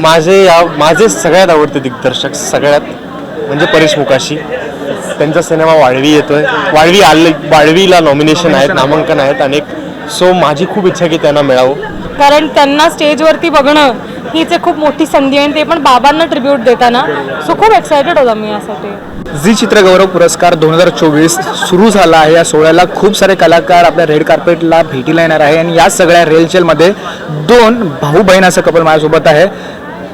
माझे या माझे सगळ्यात आवडते दिग्दर्शक सगळ्यात म्हणजे परेश मुकाशी. त्यांचा सिनेमा वाळवी येतोय. वाळवी आले वाळवीला नॉमिनेशन आहेत नामांकन आहेत अनेक सो माझी खूप इच्छा की त्यांना मिळावं. कारण त्यांना स्टेजवरती बघणं हीच एक खूप मोठी संधी आहे आणि ते पण बाबांना ट्रिब्यूट देताना सो खूप एक्सायटेड होता मी यासाठी. झी चित्रगौरव पुरस्कार दोन हजार चोवीस सुरू झाला आहे. या सोहळ्याला खूप सारे कलाकार आपल्या रेड कार्पेटला भेटीला येणार आहे. आणि या सगळ्या रेलचेलमध्ये दोन भाऊ बहीण असं कपल माझ्यासोबत आहे.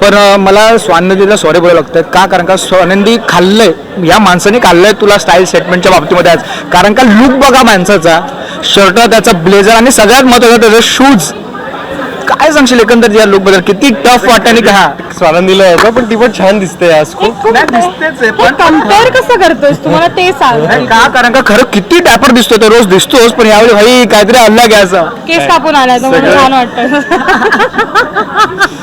पण मला स्वानंदीला सॉरी बोलावं लागतं का? कारण का स्वानंदी खाल्लंय. या माणसाने खाल्लंय तुला स्टाईल स्टेटमेंटच्या बाबतीमध्ये आज. कारण का लुक बघा माणसाचा. शर्ट त्याचा ब्लेझर आणि सगळ्यात महत्त्वाचं त्याचं शूज काय सांगशील एकंदर या लुकबद्दल? किती टफ वाटतं आणि का? हा स्वानंदीला येतो पण ती पण छान दिसते आज खूप. नाही दिसतेच आहे, पण- कंपेअर कसं करतोयस? तुम्हाला ते सांग. नाही, का? कारण का खरं किती टॅपर दिसतो तो रोज दिसतोच पण यावेळी भाई काहीतरी अल्ला घ्यायचा केस कापून आलाय तो मला छान वाटतं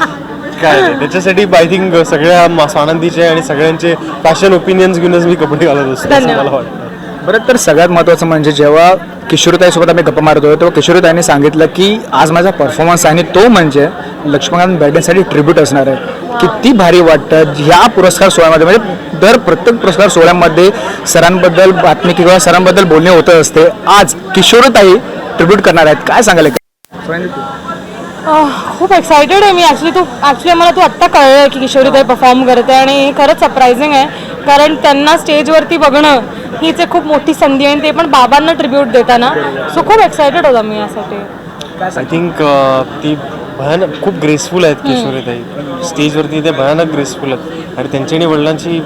काय नाही. त्याच्यासाठी आय थिंक सगळ्या मा- स्वानंदीचे आणि सगळ्यांचे फॅशन ओपिनियन्स घेऊनच मी कपडे घालत असतो असं धन्यवाद. मला वाटतं. बरं तर सगळ्यात महत्त्वाचं म्हणजे जेव्हा किशोरीताईसोबत आम्ही गप्पा मारत होतो तेव्हा किशोरीताईने सांगितलं की आज माझा परफॉर्मन्स आहे आणि तो म्हणजे लक्ष्मीकांत बेर्डेंसाठी ट्रिब्यूट असणार आहे. किती भारी वाटतं ह्या पुरस्कार सोहळ्यामध्ये म्हणजे दर प्रत्येक पुरस्कार सोहळ्यामध्ये सरांबद्दल बातमी किंवा सरांबद्दल बोलणे होत असते. आज किशोरीताई ट्रिब्यूट करणार आहेत. काय आह, खूप एक्सायटेड आहे मी. ॲक्च्युली तू ॲक्च्युली मला तू आत्ता कळलं की किशोरीताई परफॉर्म करते आणि हे खरंच सरप्रायझिंग आहे. कारण त्यांना स्टेजवरती बघणं हीच एक खूप मोठी संधी आहे आणि ते पण बाबांना ट्रिब्यूट देताना. सो खूप एक्सायटेड होता मी यासाठी. आय थिंक ती भयानक खूप ग्रेसफुल आहेत किशोरीताई स्टेजवरती ते भयानक ग्रेसफुल आहेत. आणि त्यांची आणि वडिलांची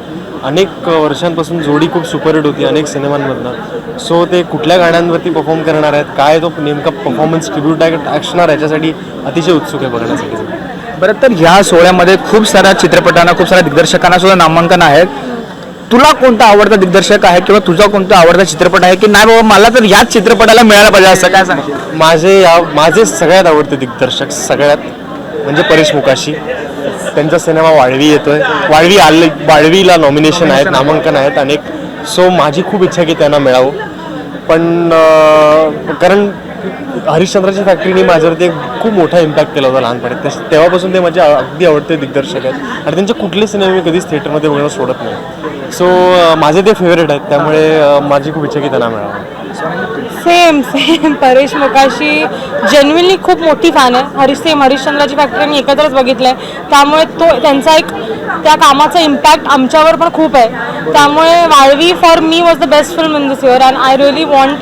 अनेक वर्षांपासून जोडी खूप सुपरहिट होती अनेक सिनेमांमधनं. सो ते कुठल्या गाण्यांवरती परफॉर्म करणार आहेत? काय तो नेमका परफॉर्मन्स ट्रिब्यूट असणार याच्यासाठी अतिशय उत्सुक आहे बघण्यासाठी. बरं तर ह्या सोहळ्यामध्ये खूप साऱ्या चित्रपटांना खूप साऱ्या दिग्दर्शकांना सुद्धा नामांकन आहेत. तुला कोणता आवडता दिग्दर्शक आहे किंवा तुझा कोणता आवडता चित्रपट आहे की नाही बाबा मला तर याच चित्रपटाला मिळायला पाहिजे असं काय सांगशील? माझे या माझे सगळ्यात आवडते दिग्दर्शक सगळ्यात म्हणजे परेश मुकाशी. त्यांचा सिनेमा वाळवी येतोय. वाळवी आले वाळवीला नॉमिनेशन आहेत नामांकन आहेत अनेक सो माझी खूप इच्छा की त्यांना मिळावं. पण कारण हरिश्चंद्राची फॅक्टरीने माझ्यावरती एक खूप मोठा इम्पॅक्ट केला होता लहानपणी. तेव्हापासून ते माझे अगदी आवडते दिग्दर्शक आहेत. आणि त्यांचे कुठले सिनेमे मी कधीच थिएटरमध्ये बघणं सोडत नाही. सो माझे ते फेवरेट आहेत. त्यामुळे माझी खूप इच्छा की त्यांना मिळावं. Same same Paresh Mokashi genuinely खूप मोठी फॅन आहे. हरीश सेम हरिश्चंद्राची फॅक्टरी मी एकत्रच बघितलं आहे त्यामुळे तो त्यांचा एक त्या कामाचा इम्पॅक्ट आमच्यावर पण खूप आहे. त्यामुळे Vaalvi for me was the best film in this year and I really want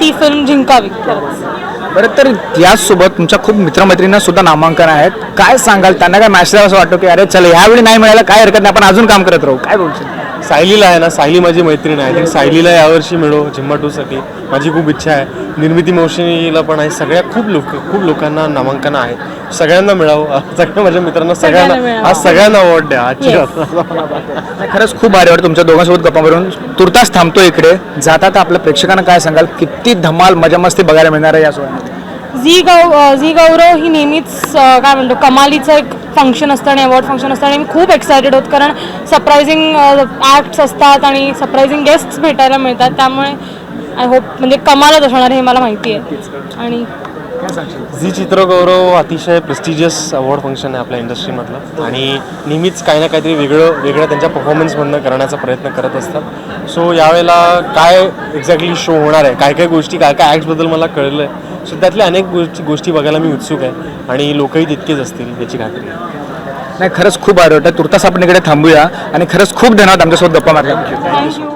ती फिल्म जिंकावी. खरंच बरं तर याचसोबत तुमच्या खूप मित्रमैत्रिणींना सुद्धा नामांकन आहेत. काय सांगाल? त्यांना काय मॅसेज असं वाटतो की अरे चल ह्यावेळी नाही मिळालं काय हरकत नाही आपण अजून काम करत राहू. काय बोलशील? सायलीला आहे ना सायली माझी मैत्रीण आहे. ती सायलीला यावर्षी मिळो झिम्मा टूसाठी. माझी खूप इच्छा आहे. निर्मिती मौशिनीला पण आहे. सगळ्या खूप लोक खूप लोकांना नामांकन आहेत सगळ्यांना मिळावं. सगळ्या माझ्या मित्रांना सगळ्यांना. आज सगळ्यांना अवॉर्ड द्या. आजची खरंच खूप भारी वाटतं तुमच्या दोघांसोबत गप्पा मारून. तुर्तास थांबतो इकडे. जाता तर आपल्या प्रेक्षकांना काय सांगाल? किती धमाल मजा मस्ती बघायला मिळणार आहे या सोहळ्यामध्ये? झी गौ झी गौरव ही नेहमीच काय म्हणतो कमालीचं एक फंक्शन असतं आणि अवॉर्ड फंक्शन असतं. आणि मी खूप एक्सायटेड होत कारण सरप्रायझिंग ॲक्ट्स असतात आणि सरप्रायझिंग गेस्ट्स भेटायला मिळतात. त्यामुळे आय होप म्हणजे कमालच असणार हे मला माहिती आहे. आणि झी चित्रगौरव अतिशय प्रेस्टिजियस अवॉर्ड फंक्शन आहे आपल्या इंडस्ट्रीमधलं आणि नेहमीच काही ना काहीतरी वेगळं वेगळं त्यांच्या परफॉर्मन्समधनं करण्याचा प्रयत्न करत असतात. सो यावेळेला काय एक्झॅक्टली शो होणार आहे? काय काय गोष्टी काय काय ॲक्ट्सबद्दल मला कळलं आहे सो त्यातल्या अनेक गोष्टी गोष्टी बघायला मी उत्सुक आहे. आणि लोकही तितकेच असतील याची खात्री आहे. नाही खरंच खूप वाटतं तुर्तास आपण इकडे थांबूया. आणि खरंच खूप धन्यवाद आमच्यासोबत गप्पा मारल्या थँक्यू